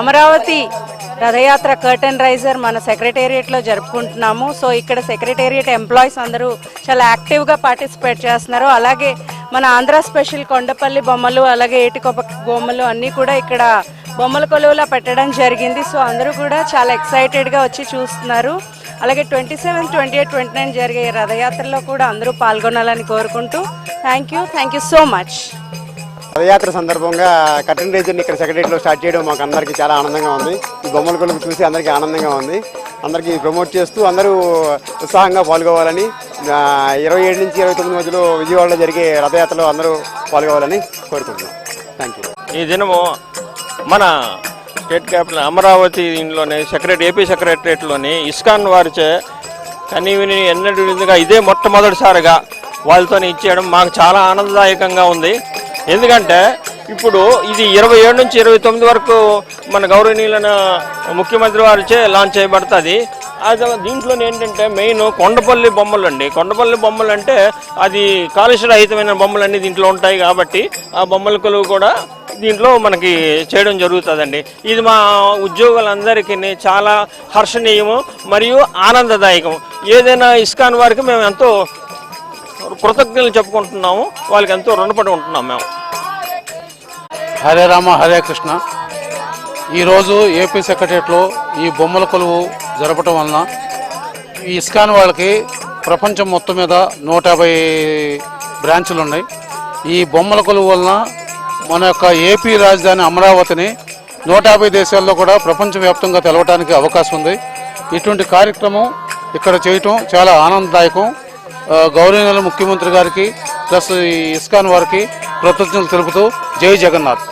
అమరావతి రథయాత్ర curtain raiser మన సెక్రటేరియట్లో జరుపుకుంటున్నాము. సో ఇక్కడ సెక్రటేరియట్ ఎంప్లాయీస్ అందరూ చాలా యాక్టివ్గా పార్టిసిపేట్ చేస్తున్నారు. అలాగే మన ఆంధ్ర స్పెషల్ కొండపల్లి బొమ్మలు అలాగే ఏటికొప్ప బొమ్మలు అన్నీ కూడా ఇక్కడ బొమ్మల కొలువులా పెట్టడం జరిగింది. సో అందరూ కూడా చాలా ఎక్సైటెడ్గా వచ్చి చూస్తున్నారు. అలాగే twenty seven twenty eight twenty nine జరిగే రథయాత్రలో కూడా అందరూ పాల్గొనాలని కోరుకుంటూ thank you thank you so much రథయాత్ర సందర్భంగా కటన్ రేజర్ని ఇక్కడ సెక్రటరీలో స్టార్ట్ చేయడం మాకు అందరికీ చాలా ఆనందంగా ఉంది. ఈ బొమ్మల కొలుపు చూసి అందరికీ ఆనందంగా ఉంది. అందరికీ ప్రమోట్ చేస్తూ అందరూ ఉత్సాహంగా పాల్గొవాలని ఇరవై ఏడు నుంచి ఇరవై తొమ్మిది మధ్యలో విజయవాడలో జరిగే రథయాత్రలో అందరూ పాల్గొవాలని కోరుకుంటున్నాం. థ్యాంక్ యూ ఈ దినము మన స్టేట్ క్యాపిటల్ దీనిలోనే సెక్రటరీ ఏపీ సెక్రటరేట్లోని ఇస్కాన్ వారిచే కనీవిని ఎన్నడూ ఇదే మొట్టమొదటిసారిగా వాళ్ళతో ఇచ్చేయడం మాకు చాలా ఆనందదాయకంగా ఉంది. ఎందుకంటే ఇప్పుడు ఇది ఇరవై ఏడు నుంచి ఇరవై తొమ్మిది వరకు మన గౌరవనీయులైన ముఖ్యమంత్రి వారిచే లాంచ్ చేయబడుతుంది. అది దీంట్లో ఏంటంటే మెయిన్ కొండపల్లి బొమ్మలు అండి కొండపల్లి బొమ్మలు అంటే అది కాలుష్య రహితమైన బొమ్మలన్నీ దీంట్లో ఉంటాయి కాబట్టి ఆ బొమ్మల కొలువు కూడా దీంట్లో మనకి చేయడం జరుగుతుందండి. ఇది మా ఉద్యోగులందరికీ చాలా హర్షణీయము మరియు ఆనందదాయకం ఏదైనా ఇస్కాన్ వారికి మేము ఎంతో కృతజ్ఞతలు చెప్పుకుంటున్నాము. వాళ్ళకి ఎంతో రుణపడి ఉంటున్నాం మేము. హరే రామ హరే కృష్ణ. ఈరోజు ఏపీ సెక్రటరియట్లో ఈ బొమ్మల కొలువు జరపటం వలన ఈ ఇస్కాన్ వాళ్ళకి ప్రపంచం మొత్తం మీద నూట యాభై బ్రాంచులు ఉన్నాయి. ఈ బొమ్మల కొలువు వలన మన యొక్క ఏపీ రాజధాని అమరావతిని నూట యాభై దేశాల్లో కూడా ప్రపంచవ్యాప్తంగా తెలవడానికి అవకాశం ఉంది. ఇటువంటి కార్యక్రమం ఇక్కడ చేయటం చాలా ఆనందదాయకం. గౌరవనీయుల ముఖ్యమంత్రి గారికి ప్లస్ ఈ ఇస్కాన్ వారికి కృతజ్ఞతలు తెలుపుతూ జై జగన్నాథ్.